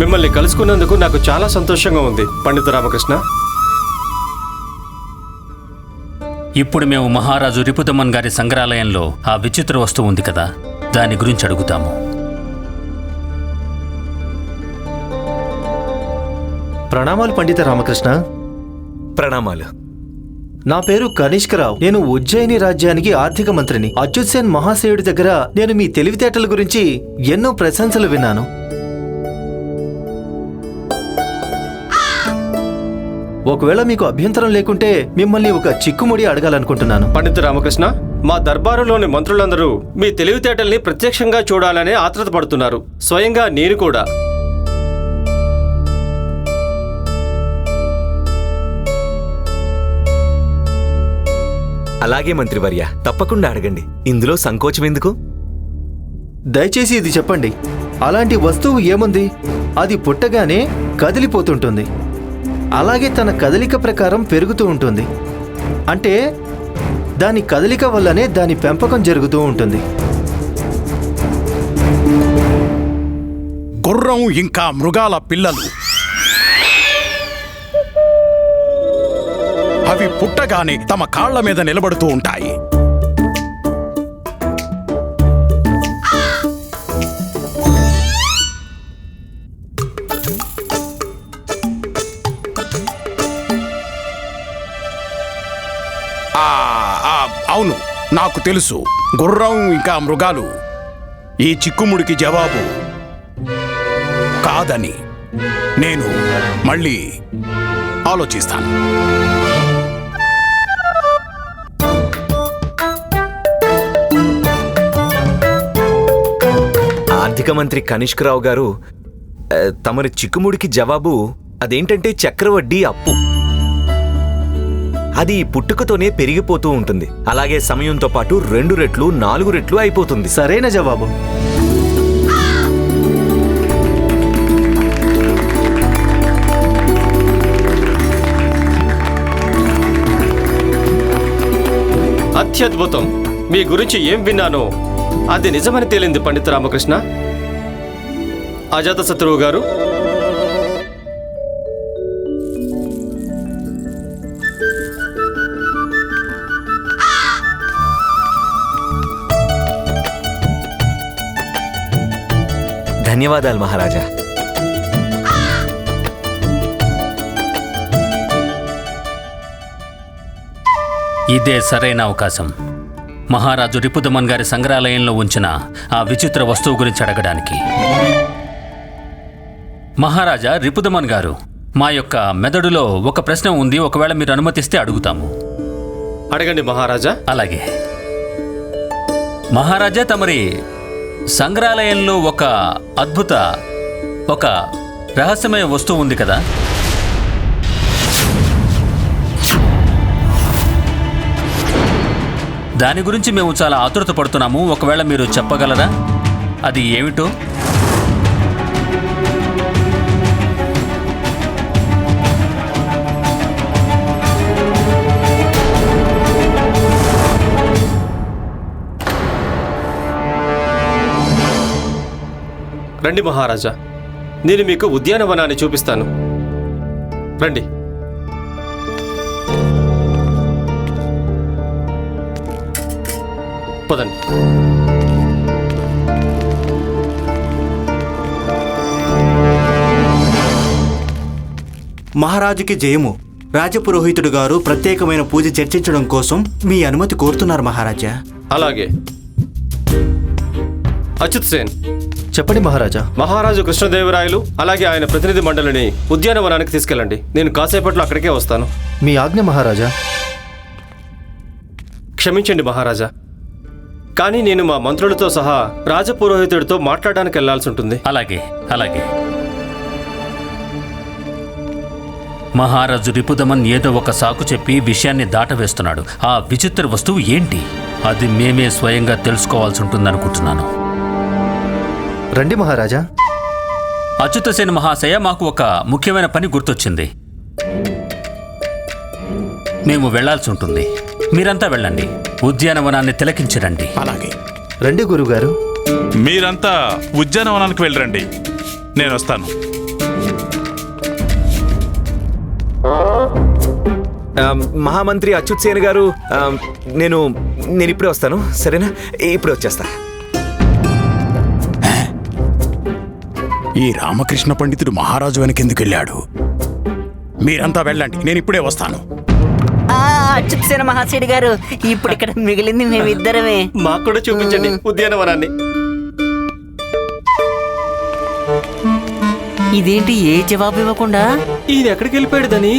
మిమ్మల్ని కలుసుకున్నందుకు నాకు చాలా సంతోషంగా ఉంది పండిత రామకృష్ణ. ఇప్పుడు మేము మహారాజు రిపుదమన్ గారి సంగ్రహాలయంలో ఆ విచిత్ర వస్తువు ఉంది కదా దాని గురించి అడుగుతాము. ప్రణామాలు పండిత రామకృష్ణ. ప్రణామాలు. నా పేరు కనిష్కరావు నేను ఉజ్జయిని రాజ్యానికి ఆర్థిక మంత్రిని. అచ్యుత్ సేన్ మహాశయుడి దగ్గర నేను మీ తెలివితేటల గురించి ఎన్నో ప్రశంసలు విన్నాను. ఒకవేళ మీకు అభ్యంతరం లేకుంటే మిమ్మల్ని ఒక చిక్కుముడి అడగాలనుకుంటున్నాను. పండిత రామకృష్ణ మా దర్బారులోని మంత్రులందరూ మీ తెలివితేటల్ని ప్రత్యక్షంగా చూడాలనే ఆత్రత పడుతున్నారు. స్వయంగా నేను కూడా. అలాగే మంత్రివర్య తప్పకుండా అడగండి. ఇందులో సంకోచం ఎందుకు? దయచేసి ఇది చెప్పండి. అలాంటి వస్తువు ఏముంది? అది పుట్టగానే కదిలిపోతుంటుంది. అలాగే తన కదలిక ప్రకారం పెరుగుతూ ఉంటుంది. అంటే దాని కదలిక వల్లనే దాని పెంపకం జరుగుతూ ఉంటుంది. గుర్రం ఇంకా మృగాల పిల్లలు. అవి పుట్టగానే తమ కాళ్ళ మీద నిలబడుతూ ఉంటాయి. అవును నాకు తెలుసు. గుర్రం ఇంకా మృగాలు. ఈ చిక్కుముడికి జవాబు కాదని నేను మళ్ళీ ఆలోచిస్తాను. ఆర్థిక మంత్రి కనిష్కరావు గారు తమరి చిక్కుముడికి జవాబు అదేంటంటే చక్రవడ్డీ అప్పు. అది పుట్టుకతోనే పెరిగిపోతూ ఉంటుంది. అలాగే సమయంతో పాటు రెండు రెట్లు నాలుగు రెట్లు అయిపోతుంది. సరైన జవాబు? అత్యద్భుతం. మీ గురించి ఏం విన్నానో అది నిజమని తేలింది పండిత రామకృష్ణ. అజాత శత్రువు గారు ధన్యవాదాలు మహారాజా. ఇదే సరైన అవకాశం. మహారాజు రిపుదమన్ గారి సంగ్రహాలయంలో ఉంచిన ఆ విచిత్ర వస్తువు గురించి అడగడానికి. మహారాజా రిపుదమన్ గారు మా యొక్క మెదడులో ఒక ప్రశ్న ఉంది ఒకవేళ మీరు అనుమతిస్తే అడుగుతాము. అడగండి మహారాజా. అలాగే. మహారాజా తమరి సంగ్రహాలయంలో ఒక అద్భుత ఒక రహస్యమయ వస్తువు ఉంది కదా? దాని గురించి మేము చాలా ఆతృత పడుతున్నాము. ఒకవేళ మీరు చెప్పగలరా? అది ఏమిటో? రండి మహారాజా నేను మీకు ఉద్యానవనాన్ని చూపిస్తాను. రండి. పదండి. మహారాజుకి జయము. రాజపురోహితుడు గారు ప్రత్యేకమైన పూజ చర్చించడం కోసం మీ అనుమతి కోరుతున్నారు మహారాజా. అలాగే. అచ్యుత్ సేన్ చెప్పండి మహారాజా. మహారాజు కృష్ణదేవరాయలు అలాగే ఆయన ప్రతినిధి మండలిని ఉద్యానవనానికి తీసుకెళ్ళండి. నేను కాసేపట్లో అక్కడికే వస్తాను. మీ ఆజ్ఞ మహారాజా. క్షమించండి మహారాజా. కానీ నేను మా మంత్రులతో సహా రాజపురోహితుడితో మాట్లాడడానికి వెళ్ళాల్సి ఉంటుంది. అలాగే అలాగే. మహారాజు రిపుదమన్ ఏదో ఒక సాకు చెప్పి విషయాన్ని దాటవేస్తున్నాడు. ఆ విచిత్ర వస్తువు ఏంటి? అది మేమే స్వయంగా తెలుసుకోవాల్సి ఉంటుందనుకుంటున్నాను. రండి మహారాజా. అచ్యుతసేన మహాశయ మాకు ఒక ముఖ్యమైన పని గుర్తొచ్చింది. మేము వెళ్ళాల్సి ఉంటుంది. మీరంతా వెళ్ళండి. ఉద్యానవనాన్ని తిలకించరండి. అలాగే. రండి గురుగారు. మీరంతా ఉద్యానవనానికి వెళ్ళరండి. నేను వస్తాను. మహామంత్రి అచ్యుత్ సేన్ గారు నేను నేను ఇప్పుడే వస్తాను. సరేనా? ఇప్పుడే వచ్చేస్తాను ఈ రామకృష్ణ పండితుడు మహారాజు వెనకెందుకు వెళ్ళాడు మీరంతా వెళ్ళండి నేను ఇప్పుడే వస్తాను. సేన మహాశయుడు గారు ఇప్పుడు ఇక్కడ మిగిలింది మేమిద్దరమే. మాకు కూడా చూపించండి ఉద్యానవనాన్ని. ఇదేంటి ఏ జవాబు ఇవ్వకుండా? ఈయన ఎక్కడికి వెళ్ళిపోయాడు దని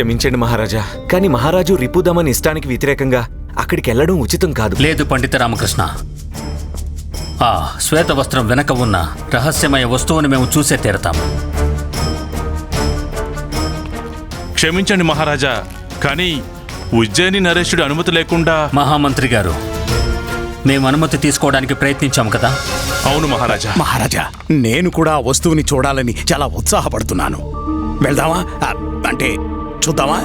క్షమించండి మహారాజా. కానీ మహారాజు రిపుదమన్ ఇష్టానికి వ్యతిరేకంగా అక్కడికి వెళ్ళడం ఉచితం కాదు. లేదు పండిత రామకృష్ణ. ఆ శ్వేత వస్త్రం వెనక ఉన్న రహస్యమయ వస్తువుని మేము చూసే తీరతాము క్షమించండి మహారాజా కానీ ఉజ్జయిని నరేషుడి అనుమతి లేకుండా మహామంత్రి గారు మేము అనుమతి తీసుకోవడానికి ప్రయత్నించాం కదా? అవును మహారాజా. మహారాజా నేను కూడా ఆ వస్తువుని చూడాలని చాలా ఉత్సాహపడుతున్నాను. వెళ్దామా? ఆ, అంటే చూద్దామా?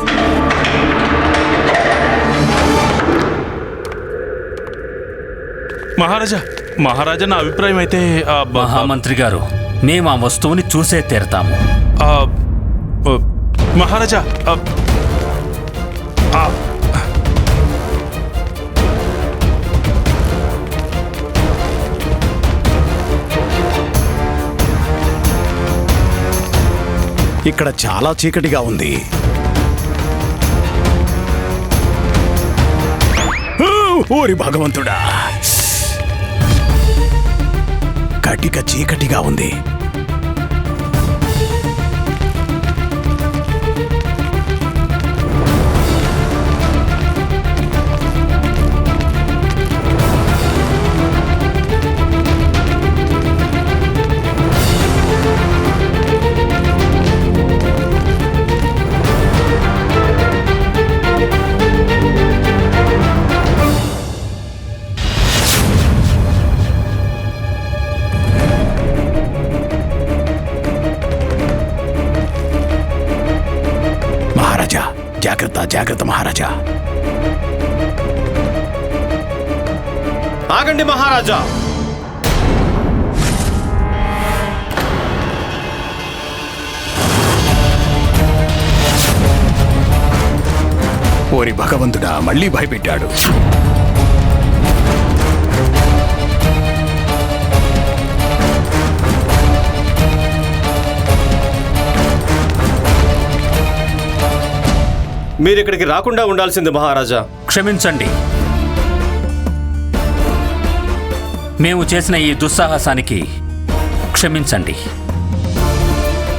మహారాజా మహారాజా నా అభిప్రాయం అయితే ఆ, బ- మహామంత్రి గారు మేము ఆ వస్తువుని చూసే తీరతాము. ఆ, ఆ, మహారాజా ఆ, ఆ, ఇక్కడ చాలా చీకటిగా ఉంది. ఓరి భగవంతుడా. కటిక చీకటిగా ఉంది. జాగ్రత్త మహారాజా. ఆగండి మహారాజా. ఓరి భగవంతుడా మళ్ళీ భయపెట్టాడు. మీరు ఇక్కడికి రాకుండా ఉండాల్సింది మహారాజా. క్షమించండి. మేము చేసిన ఈ దుస్సాహసానికి క్షమించండి.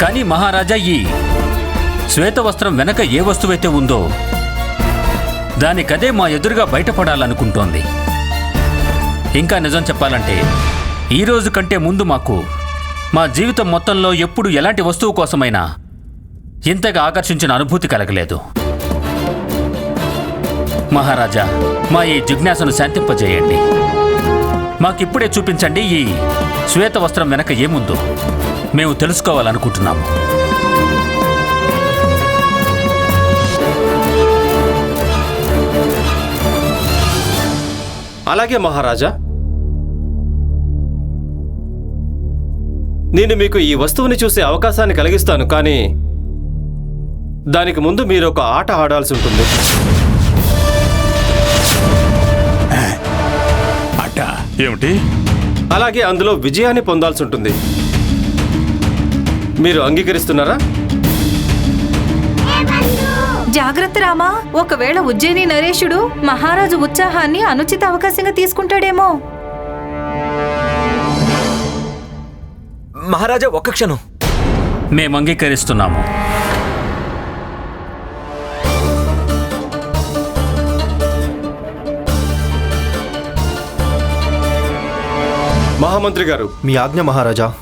కానీ మహారాజా ఈ శ్వేత వస్త్రం వెనక ఏ వస్తువైతే ఉందో దానికదే మా ఎదురుగా బయటపడాలనుకుంటోంది. ఇంకా నిజం చెప్పాలంటే ఈ రోజు కంటే ముందు మాకు మా జీవితం మొత్తంలో ఎప్పుడు ఎలాంటి వస్తువు కోసమైనా ఇంతగా ఆకర్షించిన అనుభూతి కలగలేదు. మహారాజా మా ఈ జిజ్ఞాసను శాంతింపజేయండి. మాకిప్పుడే చూపించండి ఈ శ్వేత వస్త్రం వెనక ఏముందో. మేము తెలుసుకోవాలనుకుంటున్నాము. అలాగే మహారాజా. నేను మీకు ఈ వస్తువుని చూసే అవకాశాన్ని కలిగిస్తాను కానీ దానికి ముందు మీరు ఒక ఆట ఆడాల్సి ఉంటుంది. ఏమిటి? అలాగే అందులో విజయాన్ని పొందాల్సి ఉంటుంది. మీరు అంగీకరిస్తున్నారా? జాగ్రత్త రామా ఒకవేళ ఉజ్జయిని నరేషుడు మహారాజు ఉత్సాహాన్ని అనుచిత అవకాశంగా తీసుకుంటాడేమో. మహారాజా ఒక్క క్షణం. మేము అంగీకరిస్తున్నాము మహామంత్రి గారు. మీ ఆజ్ఞ మహారాజా.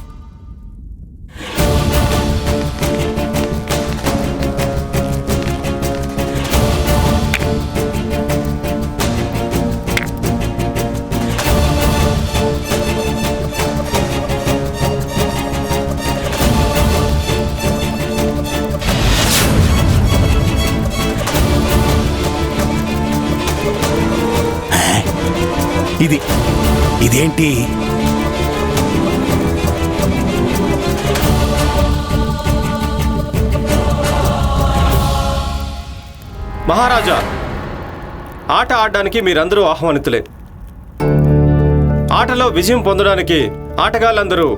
మహారాజా ఆట ఆడడానికి మీరందరూ ఆహ్వానితులే. ఆటలో విజయం పొందడానికి ఆటగాళ్ళందరూ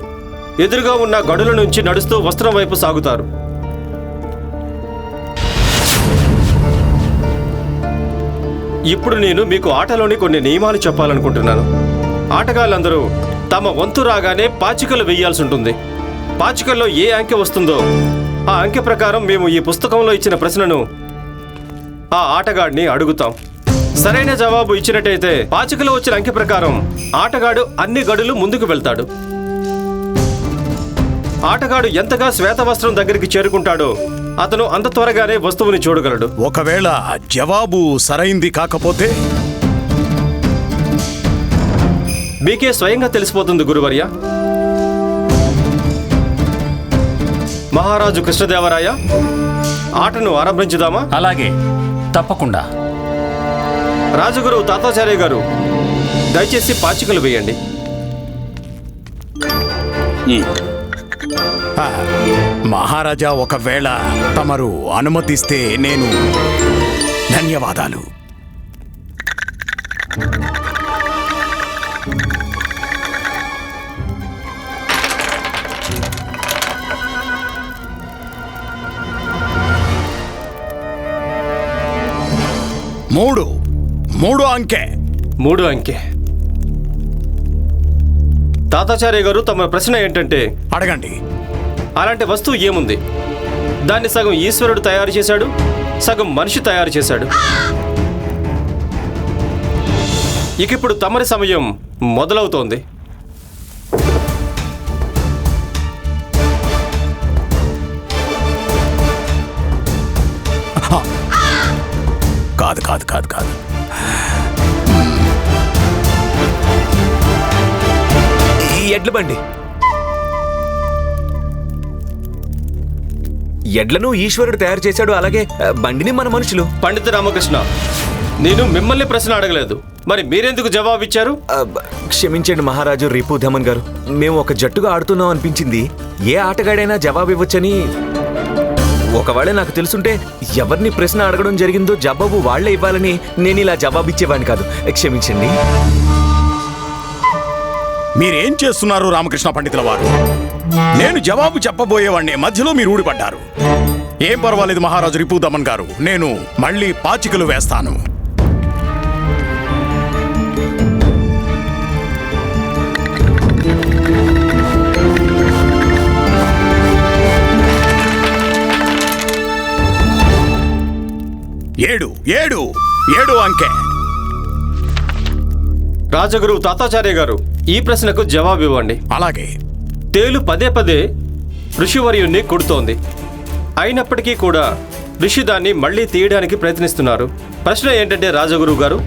ఎదురుగా ఉన్న గడుల నుంచి నడుస్తూ వస్త్రం వైపు సాగుతారు. ఇప్పుడు నేను మీకు ఆటలోని కొన్ని నియమాలు చెప్పాలనుకుంటున్నాను. ఆటగాళ్ళందరూ తమ వంతు రాగానే పాచికలు వేయాల్సి ఉంటుంది. పాచికల్లో ఏ అంకె వస్తుందో ఆ అంకె ప్రకారం మేము ఈ పుస్తకంలో ఇచ్చిన ప్రశ్నను ఆ ఆటగాడిని అడుగుతాం. సరైన జవాబు ఇచ్చినట్టయితే పాచికలో వచ్చిన అంకె ప్రకారం ఆటగాడు అన్ని గడులు ముందుకు వెళ్తాడు. ఆటగాడు ఎంతగా శ్వేతవస్త్రం దగ్గరికి చేరుకుంటాడో అతను అంత త్వరగానే వస్తువుని చూడగలడు. ఒకవేళ జవాబు సరైంది కాకపోతే? మీకే స్వయంగా తెలిసిపోతుంది గురువర్య. మహారాజు కృష్ణదేవరాయ ఆటను ఆరంభించుదామా? అలాగే. తప్పకుండా. రాజగురు తాతాచార్య గారు దయచేసి పాచికలు వేయండి. మహారాజా ఒకవేళ తమరు అనుమతిస్తే నేను ధన్యవాదాలు. మూడు. మూడు అంకె. మూడు అంకె. తాతాచార్య గారు తమ ప్రశ్న ఏంటంటే అడగండి. అలాంటి వస్తువు ఏముంది? దాన్ని సగం ఈశ్వరుడు తయారు చేశాడు సగం మనిషి తయారు చేశాడు. ఇక ఇప్పుడు తమరి సమయం మొదలవుతోంది. కాదు కాదు కాదు కాదు. ఈ ఎడ్ల బండి. ఎడ్లను ఈశ్వరుడు తయారు చేశాడు అలాగే బండిని మన మనుషులు. పండిత రామకృష్ణ నేను మిమ్మల్ని ప్రశ్న అడగలేదు. మరి మీరెందుకు జవాబిచ్చారు? ఆ, బ- క్షమించండి మహారాజు రిపు ధమన్ గారు. మేము ఒక జట్టుగా ఆడుతున్నాం అనిపించింది. ఏ ఆటగాడైనా జవాబు ఇవ్వచ్చని ఒకవేళ నాకు తెలుసుంటే ఎవరిని ప్రశ్న అడగడం జరిగిందో జవాబు వాళ్ళే ఇవ్వాలని నేను ఇలా జవాబు ఇచ్చేవాడిని కాదు. క్షమించండి. మీరేం చేస్తున్నారు రామకృష్ణ పండితుల వారు? నేను జవాబు చెప్పబోయేవాడిని మధ్యలో మీరు ఊడిపడ్డారు. ఏం పర్వాలేదు మహారాజు రిపుదమన్ గారు నేను మళ్ళీ పాచికలు వేస్తాను. ఏడు ఏడు ఏడు అంకె. రాజగురు తాతాచార్య గారు ఈ ప్రశ్నకు జవాబు ఇవ్వండి. అలాగే. తేలు పదే పదే ఋషివర్యుణ్ణి కొడుతోంది. అయినప్పటికీ కూడా ఋషి దాన్ని మళ్ళీ తీయడానికి ప్రయత్నిస్తున్నారు. ప్రశ్న ఏంటంటే రాజగురువు గారు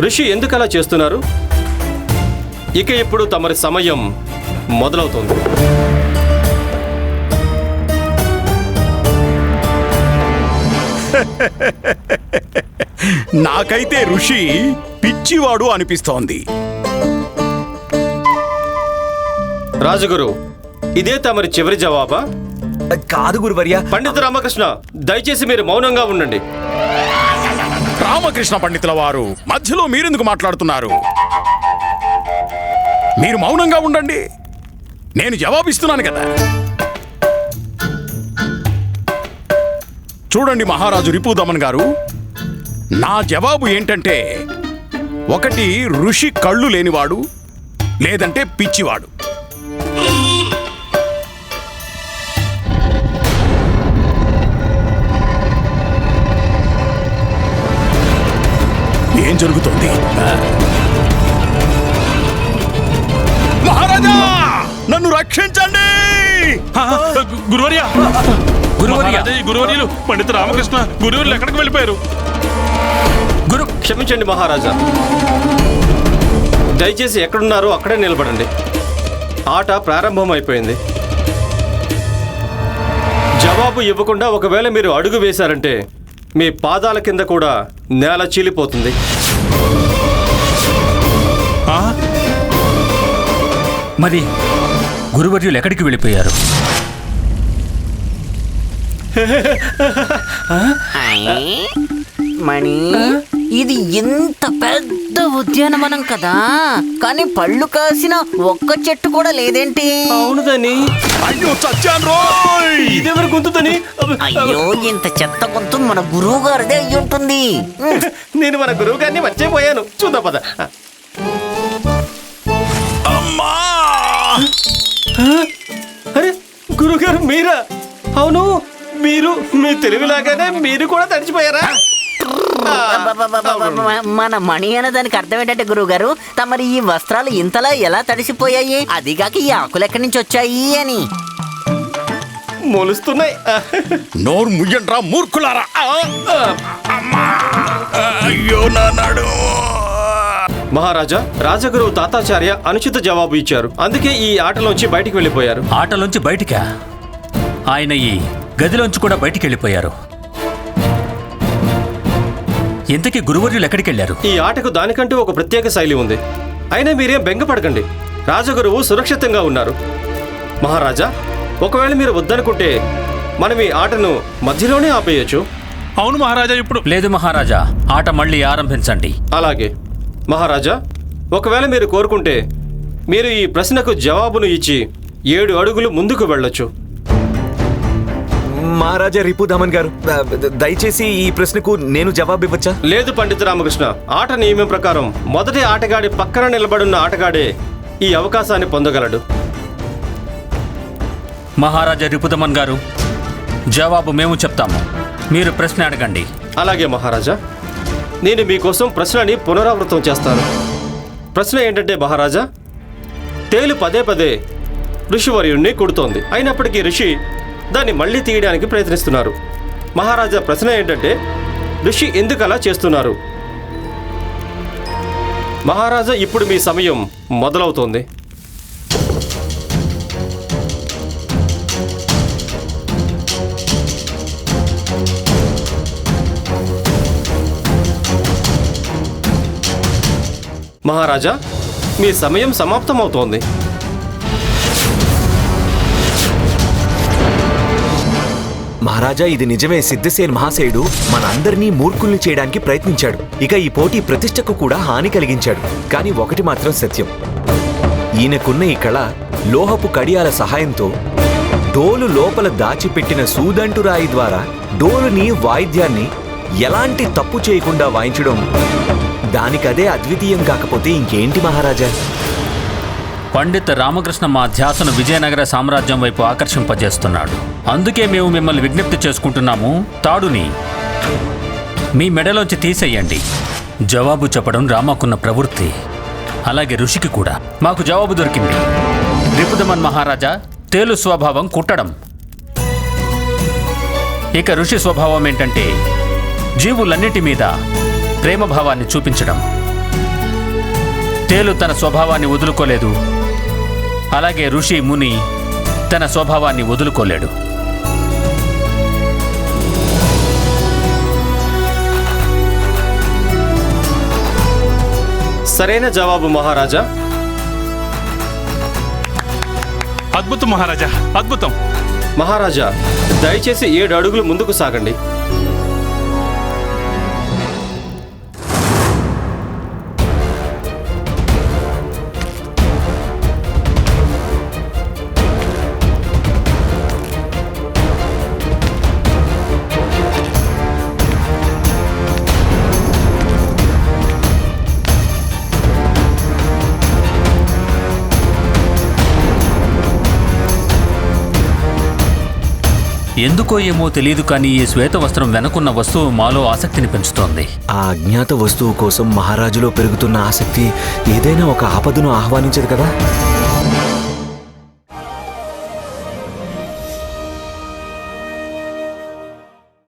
ఋషి ఎందుకు అలా చేస్తున్నారు? ఇక ఇప్పుడు తమరి సమయం మొదలవుతుంది. నాకైతే ఋషి పిచ్చివాడు అనిపిస్తోంది. రాజగురు ఇదే తమరి చివరి జవాబా? కాదు గురువర్య. పండిత రామకృష్ణ దయచేసి మీరు మౌనంగా ఉండండి. రామకృష్ణ పండితుల వారు మధ్యలో మీరెందుకు మాట్లాడుతున్నారు? మీరు మౌనంగా ఉండండి. నేను జవాబిస్తున్నాను కదా. చూడండి మహారాజు రిపుదమన్ గారు. నా జవాబు ఏంటంటే ఒకటి ఋషి కళ్ళు లేనివాడు లేదంటే పిచ్చివాడు. ఏం జరుగుతోంది? మహారాజా! నన్ను రక్షించండి! గురువర్యా! గురువర్యులు పండిత రామకృష్ణ గురువులు ఎక్కడికి వెళ్ళిపోయారు? గురు క్షమించండి మహారాజా. దయచేసి ఎక్కడున్నారో అక్కడే నిలబడండి. ఆట ప్రారంభమైపోయింది. జవాబు ఇవ్వకుండా ఒకవేళ మీరు అడుగు వేశారంటే మీ పాదాల కింద కూడా నేల చీలిపోతుంది. మరి గురువర్యులు ఎక్కడికి వెళ్ళిపోయారు? మణి ఇది ఎంత పెద్ద ఉద్యానవనం కదా. కానీ పళ్ళు కాసిన ఒక్క చెట్టు కూడా లేదేంటి? అవునుదని అయ్యో చచ్చాను రోయ్! ఇదెవరు అయ్యో ఇంత చెత్త గొంతు మన గురువు గారిదే అయ్యి ఉంటుంది. నేను మన గురువు గారిని మర్చిపోయాను. చూద్దాం పద. అమ్మా! అరే గురుగారు మీరా? అవును మీరు మీ తెలివిలాగానే మీరు కూడా తడిచిపోయారా? మన మణి అనే దానికి అర్థం ఏంటంటే గురువు గారు తమరి ఈ వస్త్రాలు ఇంతలా ఎలా తడిసిపోయాయి? అదిగాక ఈ ఆకులు ఎక్కడి నుంచి వచ్చాయి అని. మొలుస్తున్నాయి. నోరు ముయ్యండ్రా మూర్ఖులారా! అయ్యో నా నడు మహారాజా రాజగురువు తాతాచార్య అనుచిత జవాబు ఇచ్చారు. అందుకే ఈ ఆటలోంచి బయటికి వెళ్ళిపోయారు. ఆటలోంచి బయటికా? ఆయన ఈ గదిలోంచి కూడా బయటికి వెళ్ళిపోయారు ఇంతకీ గురువర్యులు ఎక్కడికి వెళ్ళారు ఈ ఆటకు దానికంటూ ఒక ప్రత్యేక శైలి ఉంది. అయినా మీరేం బెంగపడకండి. రాజగురువు సురక్షితంగా ఉన్నారు. మహారాజా ఒకవేళ మీరు వద్దనుకుంటే మనం ఈ ఆటను మధ్యలోనే ఆపేయచ్చు. అవును మహారాజా ఇప్పుడు లేదు మహారాజా ఆట మళ్ళీ ఆరంభించండి. అలాగే. మహారాజా ఒకవేళ మీరు కోరుకుంటే మీరు ఈ ప్రశ్నకు జవాబును ఇచ్చి ఏడు అడుగులు ముందుకు వెళ్ళొచ్చు. మహారాజా రిపుదమన్ గారు దయచేసి ఈ ప్రశ్నకు నేను జవాబు ఇవ్వచ్చా లేదు పండిత రామకృష్ణ. ఆట నియమం ప్రకారం మొదటి ఆటగాడి పక్కన నిలబడున్న ఆటగాడే ఈ అవకాశాన్ని పొందగలడు. మహారాజా రిపుదమన్ గారు జవాబు మేము చెప్తాము. మీరు ప్రశ్న అడగండి. అలాగే మహారాజా. నేను మీకోసం ప్రశ్నని పునరావృతం చేస్తాను. ప్రశ్న ఏంటంటే మహారాజా తేలు పదే పదే ఋషివర్యుణ్ణి కుడుతోంది. అయినప్పటికీ ఋషి దాన్ని మళ్ళీ తీయడానికి ప్రయత్నిస్తున్నారు. మహారాజా ప్రశ్న ఏంటంటే ఋషి ఎందుకు అలా చేస్తున్నారు? మహారాజా ఇప్పుడు మీ సమయం మొదలవుతోంది. మహారాజా మీ సమయం సమాప్తమవుతోంది. మహారాజా ఇది నిజమే. సిద్ధసేన్ మహాశయుడు మన అందరినీ మూర్ఖుల్ని చేయడానికి ప్రయత్నించాడు. ఇక ఈ పోటీ ప్రతిష్టకు కూడా హాని కలిగించాడు. కానీ ఒకటి మాత్రం సత్యం. ఈయనకున్న ఈ కళ లోహపు కడియాల సహాయంతో డోలు లోపల దాచిపెట్టిన సూదంటు రాయి ద్వారా డోలుని వాయిద్యాన్ని ఎలాంటి తప్పు చేయకుండా వాయించడం. దానికదే అద్వితీయం కాకపోతే ఇంకేంటి మహారాజా? పండిత రామకృష్ణ మా ధ్యాసను విజయనగర సామ్రాజ్యం వైపు ఆకర్షింపజేస్తున్నాడు. అందుకే మేము మిమ్మల్ని విజ్ఞప్తి చేసుకుంటున్నాము. తాడుని మీ మెడలోంచి తీసేయండి. జవాబు చెప్పడం రామాకున్న ప్రవృత్తి. అలాగే ఋషికి కూడా. మాకు జవాబు దొరికింది. రిపుదమన్ మహారాజా తేలు స్వభావం కుట్టడం. ఇక ఋషి స్వభావం ఏంటంటే జీవులన్నిటి మీద ప్రేమభావాన్ని చూపించడం. తేలు తన స్వభావాన్ని వదులుకోలేదు. అలాగే ఋషి ముని తన స్వభావాన్ని వదులుకోలేడు. సరైన జవాబు మహారాజా? అద్భుతం మహారాజా అద్భుతం. మహారాజా దయచేసి ఏడు అడుగులు ముందుకు సాగండి. ఎందుకో ఏమో తెలియదు కానీ ఈ శ్వేత వస్త్రం వెనకున్న వస్తువు మాలో ఆసక్తిని పెంచుతోంది. ఆ అజ్ఞాత వస్తువు కోసం మహారాజులో పెరుగుతున్న ఆసక్తి ఏదైనా ఒక ఆపదను ఆహ్వానించదు కదా?